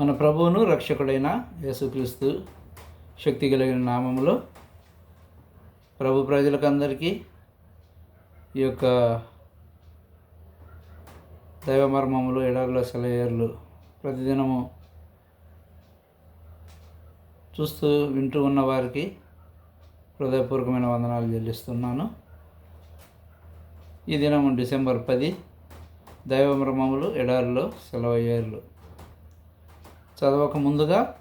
మన ప్రభువును రక్షకుడైన యేసుక్రీస్తు శక్తి కలిగిన నామములో ప్రభు ప్రజలకందరికీ ఈ యొక్క దైవ మర్మములు ఎడారుల సెలయేర్లు ప్రతిదినము చూస్తూ వింటూ ఉన్న వారికి హృదయపూర్వకమైన వందనాలు చెల్లిస్తున్నాను. ఈ దినం డిసెంబర్ పది దైవ మర్మములు ఎడారిలో సెలవయ్యేర్లు చదవక ముందుగా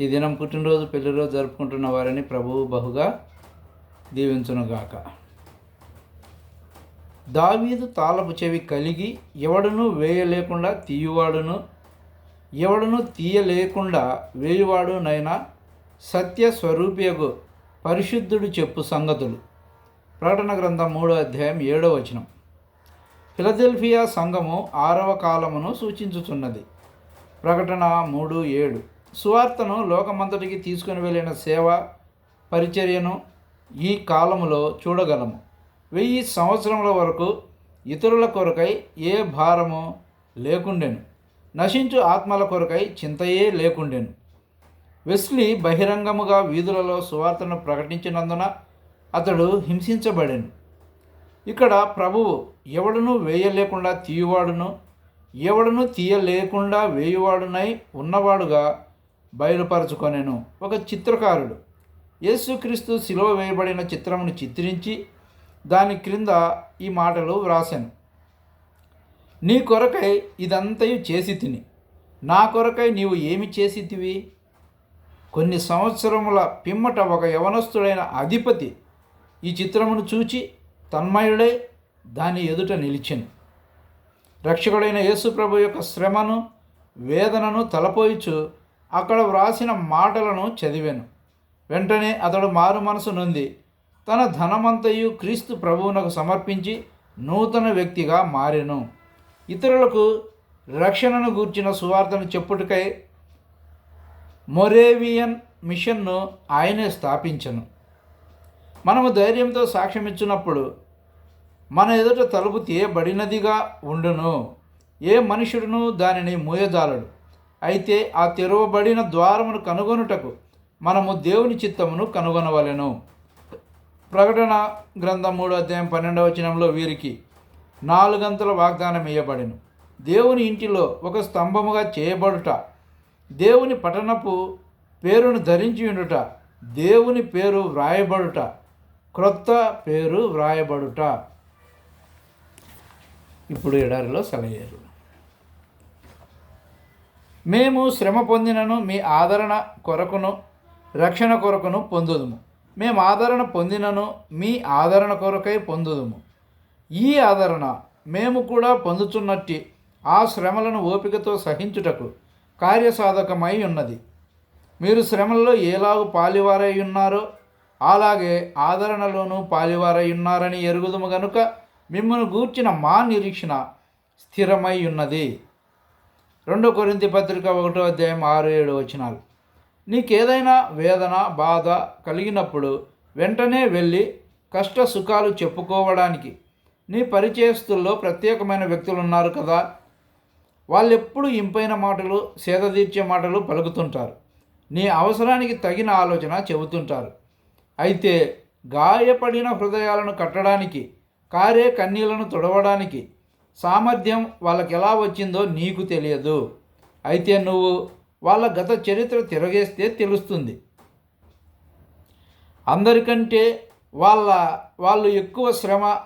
ఈ దినం పుట్టినరోజు పెళ్ళిరోజు జరుపుకుంటున్న వారిని ప్రభువు బహుగా దీవించునుగాక. దావీదు తాళపు చెవి కలిగి ఎవడును వేయలేకుండా తీయువాడును ఎవడును తీయలేకుండా వేయువాడునైనా సత్య స్వరూపియగు పరిశుద్ధుడు చెప్పు సంగతులు. ప్రకటన గ్రంథం మూడో అధ్యాయం ఏడో వచనం. ఫిలదెల్ఫియా సంఘము ఆరవ కాలమును సూచించుచున్నది. ప్రకటన మూడు ఏడు. సువార్తను లోకమంతటికి తీసుకుని వెళ్ళిన సేవ పరిచర్యను ఈ కాలంలో చూడగలము. వెయ్యి సంవత్సరముల వరకు ఇతరుల కొరకై ఏ భారము లేకుండెను. నశించు ఆత్మల కొరకై చింతయే లేకుండెను. వెస్లీ బహిరంగముగా వీధులలో సువార్తను ప్రకటించినందున అతడు హింసించబడెను. ఇక్కడ ప్రభువు ఎవడును వేయలేకుండా తీయువాడును ఎవడను తీయలేకుండా వేయువాడునై ఉన్నవాడుగా బయలుపరచుకొనెను. ఒక చిత్రకారుడు. యేసుక్రీస్తు శిలువ వేయబడిన చిత్రమును చిత్రించి దాని క్రింద ఈ మాటలు వ్రాశాను నీ కొరకై ఇదంతయు చేసి తిని. నా కొరకై నీవు ఏమి చేసితివి కొన్ని సంవత్సరముల పిమ్మట ఒక యవనస్తుడైన అధిపతి ఈ చిత్రమును చూచి తన్మయుడై దాని ఎదుట నిలిచెను. రక్షకుడైన యేసుప్రభు యొక్క శ్రమను వేదనను తలపోయిచు అక్కడ వ్రాసిన మాటలను చదివాను. వెంటనే అతడు మారు మనసు నొంది తన ధనమంతయు క్రీస్తు ప్రభువునకు సమర్పించి నూతన వ్యక్తిగా మారెను. ఇతరులకు రక్షణను గూర్చిన సువార్తను చెప్పుటకై మొరేవియన్ మిషన్ను ఆయనే స్థాపించను. మనము ధైర్యంతో సాక్ష్యం ఇచ్చినప్పుడు మన ఎదుట తలుపు తీయబడినదిగా ఉండును. ఏ మనుషుడును దానిని మూయజాలడు. అయితే ఆ తెరవబడిన ద్వారమును కనుగొనుటకు మనము దేవుని చిత్తమును కనుగొనవలెను. ప్రకటన గ్రంథం మూడో అధ్యాయం పన్నెండవ వచనంలో వీరికి నాలుగంతల వాగ్దానం ఇయ్యబడిను. దేవుని ఇంటిలో ఒక స్తంభముగా చేయబడుట దేవుని పట్టణపు పేరును ధరించి ఉండుట దేవుని పేరు వ్రాయబడుట క్రొత్త పేరు వ్రాయబడుట. ఇప్పుడు ఎడారిలో సెలయేరు. మేము శ్రమ పొందినను మీ ఆదరణ కొరకును రక్షణ కొరకును పొందుదుము. మేము ఆదరణ పొందినను మీ ఆదరణ కొరకై పొందుదుము. ఈ ఆదరణ మేము కూడా పొందుతున్నట్టి ఆ శ్రమలను ఓపికతో సహించుటకు కార్యసాధకమై ఉన్నది. మీరు శ్రమల్లో ఏలాగు పాలివారై ఉన్నారో అలాగే ఆదరణలోనూ పాలివారై ఉన్నారని ఎరుగుదుము గనుక మిమ్మల్ని గూర్చిన మా నిరీక్షణ స్థిరమై ఉన్నది. రెండో కొరింతి పత్రిక ఒకటో అధ్యాయం ఆరు ఏడు వచనాలు. నీకేదైనా వేదన బాధ కలిగినప్పుడు వెంటనే వెళ్ళి కష్ట సుఖాలు చెప్పుకోవడానికి. నీ పరిచయస్తుల్లో ప్రత్యేకమైన వ్యక్తులు ఉన్నారు కదా. వాళ్ళెప్పుడు ఇంపైన మాటలు సేదతీర్చే మాటలు పలుకుతుంటారు. నీ అవసరానికి తగిన ఆలోచన చెబుతుంటారు. అయితే గాయపడిన హృదయాలను కట్టడానికి కారే కన్నీళ్ళను తుడవడానికి సామర్థ్యం వాళ్ళకి ఎలా వచ్చిందో నీకు తెలియదు. అయితే నువ్వు వాళ్ళ గత చరిత్ర తిరగేస్తే తెలుస్తుంది. అందరికంటే వాళ్ళ వాళ్ళు ఎక్కువ శ్రమ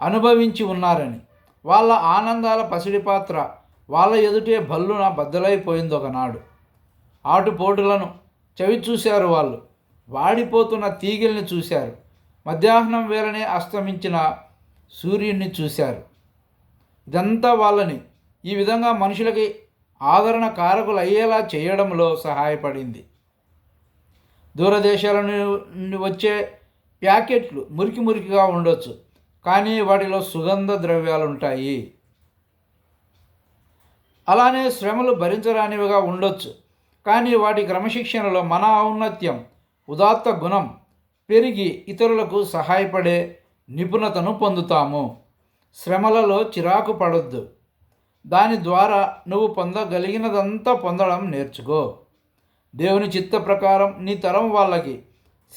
అనుభవించి ఉన్నారని వాళ్ళ ఆనందాల పసిడి పాత్ర వాళ్ళ ఎదుటే భల్లున బద్దలైపోయింది ఒకనాడు. ఆటుపోటులను చవి చూశారు వాళ్ళు. వాడిపోతున్న తీగల్ని చూశారు. మధ్యాహ్నం వేళనే అస్తమించిన సూర్యుడిని చూశారు. ఇదంతా వాళ్ళని ఈ విధంగా మనుషులకి ఆదరణ కారకులు అయ్యేలా చేయడంలో సహాయపడింది. దూరదేశాల నుండి వచ్చే ప్యాకెట్లు మురికి మురికిగా ఉండొచ్చు కానీ వాటిలో సుగంధ ద్రవ్యాలు ఉంటాయి అలానే శ్రమలు భరించరానివిగా ఉండొచ్చు కానీ వాటి క్రమశిక్షణలో మన ఔన్నత్యం ఉదాత్త గుణం పెరిగి ఇతరులకు సహాయపడే నిపుణతను పొందుతాము. శ్రమలలో చిరాకు పడొద్దు. దాని ద్వారా నువ్వు పొందగలిగినదంతా పొందడం నేర్చుకో. దేవుని చిత్త ప్రకారం నీ తరం వాళ్ళకి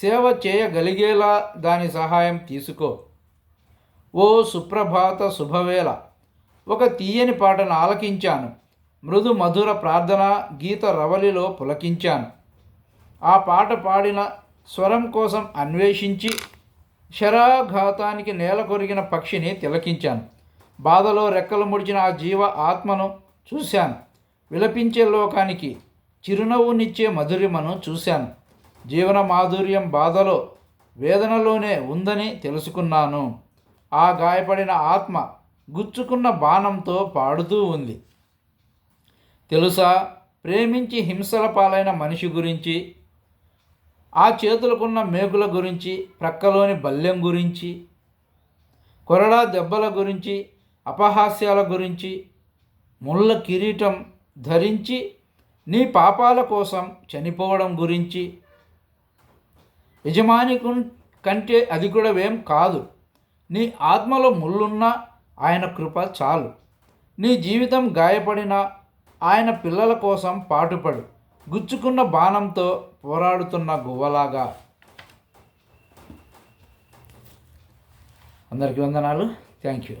సేవ చేయగలిగేలా దాని సహాయం తీసుకో. ఓ సుప్రభాత శుభవేళ. ఒక తీయని పాటను ఆలకించాను. మృదు మధుర ప్రార్థన గీత రవలిలో పులకించాను. ఆ పాట పాడిన స్వరం కోసం అన్వేషించి శరాఘాతానికి నేల కొరిగిన పక్షిని తిలకించాను. బాధలో రెక్కలు ముడిచిన ఆ జీవ ఆత్మను చూశాను. విలపించే లోకానికి చిరునవ్వునిచ్చే మధురిమను చూశాను. జీవన మాధుర్యం బాధలో వేదనలోనే ఉందని తెలుసుకున్నాను. ఆ గాయపడిన ఆత్మ గుచ్చుకున్న బాణంతో పాడుతూ ఉంది. తెలుసా? ప్రేమించి హింసల పాలైన మనిషి గురించి ఆ చేతులకున్న మేకుల గురించి ప్రక్కలోని బల్యం గురించి కొరడా దెబ్బల గురించి అపహాస్యాల గురించి ముళ్ళ కిరీటం ధరించి నీ పాపాల కోసం చనిపోవడం గురించి యజమాని కంటే అది కూడా ఏం కాదు. నీ ఆత్మలో ముళ్ళున్నా ఆయన కృప చాలు. నీ జీవితం గాయపడిన ఆయన పిల్లల కోసం పాటుపడు. గుచ్చుకున్న బాణంతో పోరాడుతున్న గువ్వలాగా. అందరికీ వందనాలు. Thank you